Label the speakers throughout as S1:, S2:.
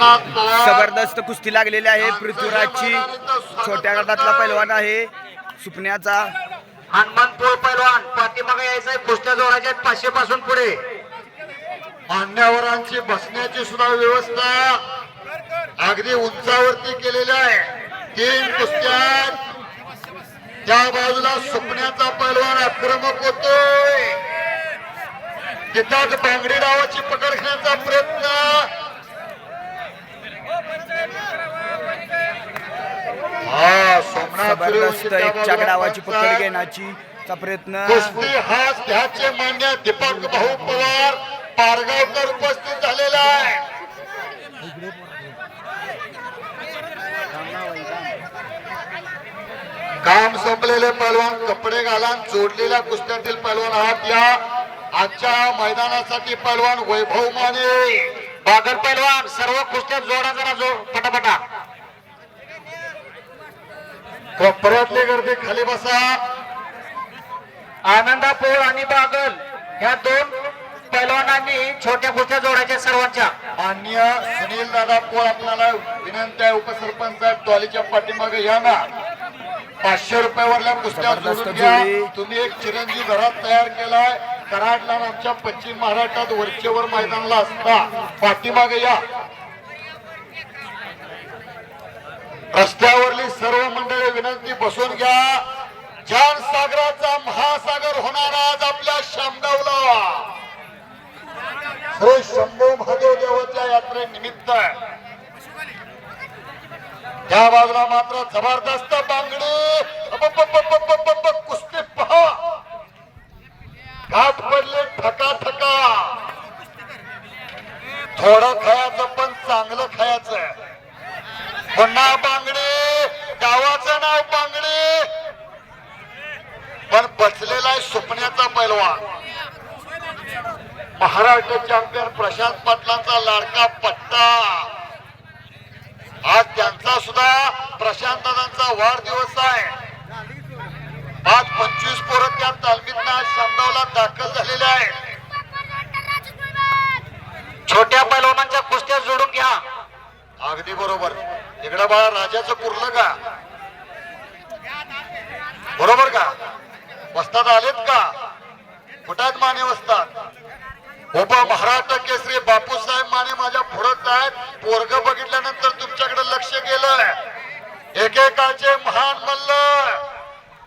S1: जबरदस्त कुस्ती लागलेली आहे. पृथ्वीराजची छोट्या गटातला पैलवान आहे. सुपण्याचा.
S2: हनुमानपूर पैलवान. पाठीमागे यायचंय. कुस्त्या जोडायच्या आहेत. पाचशे पासून पुढे.
S3: मान्यवरांची बसण्याची सुद्धा व्यवस्था अगदी उंचावरती केलेली आहे. तीन कुस्त्या. त्या बाजूला सुपण्याचा पैलवान आक्रमक होतोय. तिथंच बांगडी डावाची पकड घेण्याचा प्रयत्न.
S1: जबरदस्त एक
S3: बाजूला
S1: चाकडावाची पकड घेण्याची चा प्रयत्न.
S3: हाच ध्याचे मान्य दीपक भाऊ पवार पारगावकर उपस्थित झालेला आहे. काम संपलेले पहलवान कपडे घालान जोडलेल्या कुस्त्यातील पहलवान आहात या आजच्या मैदानासाठी पहलवान वैभव माने.
S2: बागर पहलवान सर्व कुस्त्या जोडा जरा जो पटापटा.
S3: कोपऱ्यातली गर्दी खाली बसा.
S2: आनंदापूर आणि बागल ह्या दोन पैलवानांनी छोट्या कुस्त्या जोडायच्या सर्वांच्या?
S3: मान्य सुनील दादा पोळ आपल्याला विनंती आहे उपसरपंच साहेब टॉलीच्या पाठीमागे या ना. पाचशे रुपयावरल्या कुस्त्या जोडून घ्या.
S1: जोडी.
S3: तुम्ही एक चिरंजीव घरात तयार केलाय. कराडला आणि आमच्या पश्चिम महाराष्ट्रात वरचेवर मैदानाला असता. पाठीमागे या. मंडळी विनंती बसून घ्या. जान सागराचा महासागर होणार आज आपल्या शामगावला. श्री शंभू महादेव देवाच्या यात्रे यात्रेनिमित्त. त्या बाजूला मात्र जबरदस्त बांगडी. कुस्ती पहा. घाट पडले थका थका थोडं खायचं पण चांगलं खायचं पुन्हा पैलवान. महाराष्ट्र चॅम्पियन प्रशांत पाटलांचा लाडका पट्टा. आज त्यांचा सुद्धा प्रशांत दादांचा वाढदिवस आहे. आज पंचवीस पोरं त्या तालमीत आज शामगावला दाखल झालेले आहेत.
S2: छोट्या पैलवानांच्या कुस्त्या जोडून घ्या.
S3: अगदी बरोबर. इकडं बाळा राजाचं पुरलं का? बरोबर का? वस्तात आलेत का? फुटात माने असतात उप महाराष्ट्र केसरी बापूसाहेब माने माझ्या फुडत आहेत पोरग बघितल्यानंतर तुमच्याकडे लक्ष गेलं एकेकाचे महान मल्ल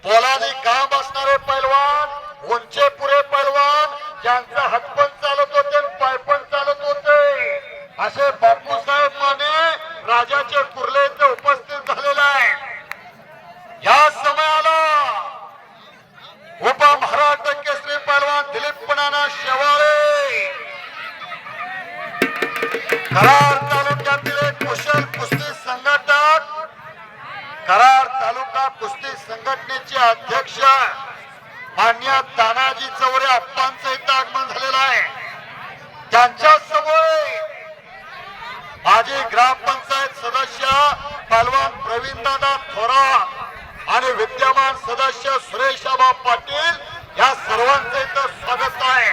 S3: पोलादी काम असणारे पैलवान उंचे पुरे पैलवान ज्यांचा हातपण चालत होते पायपण चालत होते. असे बापूसाहेब माने राजाचे कुर्ले इथे उपस्थित झालेला आहे या समयाला उप महाराष्ट्र केसरी पैलवान नाना शेवाळे. कराड तालुक्यातील एक कुशल कुस्ती संघटक कराड तालुका कुस्ती संघटनेचे अध्यक्ष मान्य तानाजी चौरे आप्पांचं इथं आगमन झालेलं आहे. त्यांच्यासमोर माजी ग्रामपंचायत सदस्य पहलवान प्रवीणदादा थोरात आणि विद्यमान सदस्य सुरेशाबा पाटील या सर्वांचं इथं स्वागत आहे.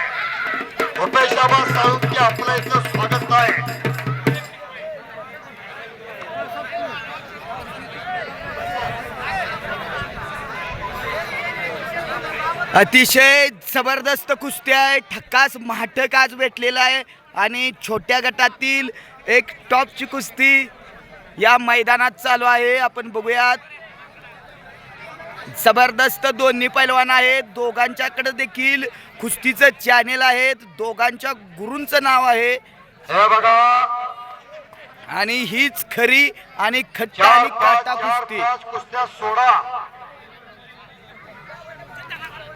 S3: रुपेशाबा साळुंके आपलं इथं स्वागत आहे.
S1: अतिशय जबरदस्त कुस्ती आहे. ठक्कास महाटक आज भेटलेला आहे. आणि छोट्या गटातील एक टॉपची कुस्ती या मैदानात चालू आहे. आपण बघूयात. जबरदस्त दोन्ही पैलवान आहेत. दोघांच्याकडे देखील कुस्तीचं चॅनेल आहे. दोघांच्या गुरूंचं नाव आहे.
S3: हे
S1: आणि हीच खरी आणि खट्टा आणि काटा कुस्ती.
S3: कुस्त्या सोडा.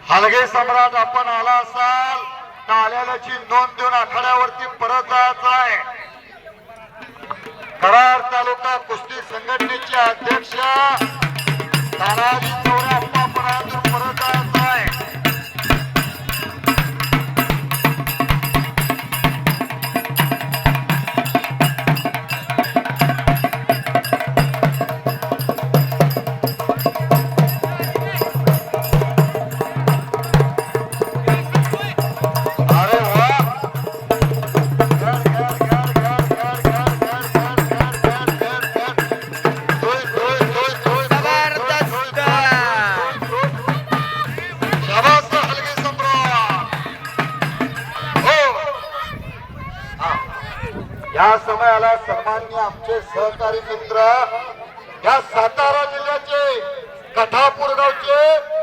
S3: हलगे सम्राट आपण आला असाल. तर आल्याची नोंद देऊन आखाड्यावरती परत जायचं आहे. कराड तालुका कुस्ती संघटनेचे अध्यक्ष तानाजी या समयाला सन्मान्य आमचे सहकारी मित्र या सातारा जिल्ह्याचे कठापूर गावचे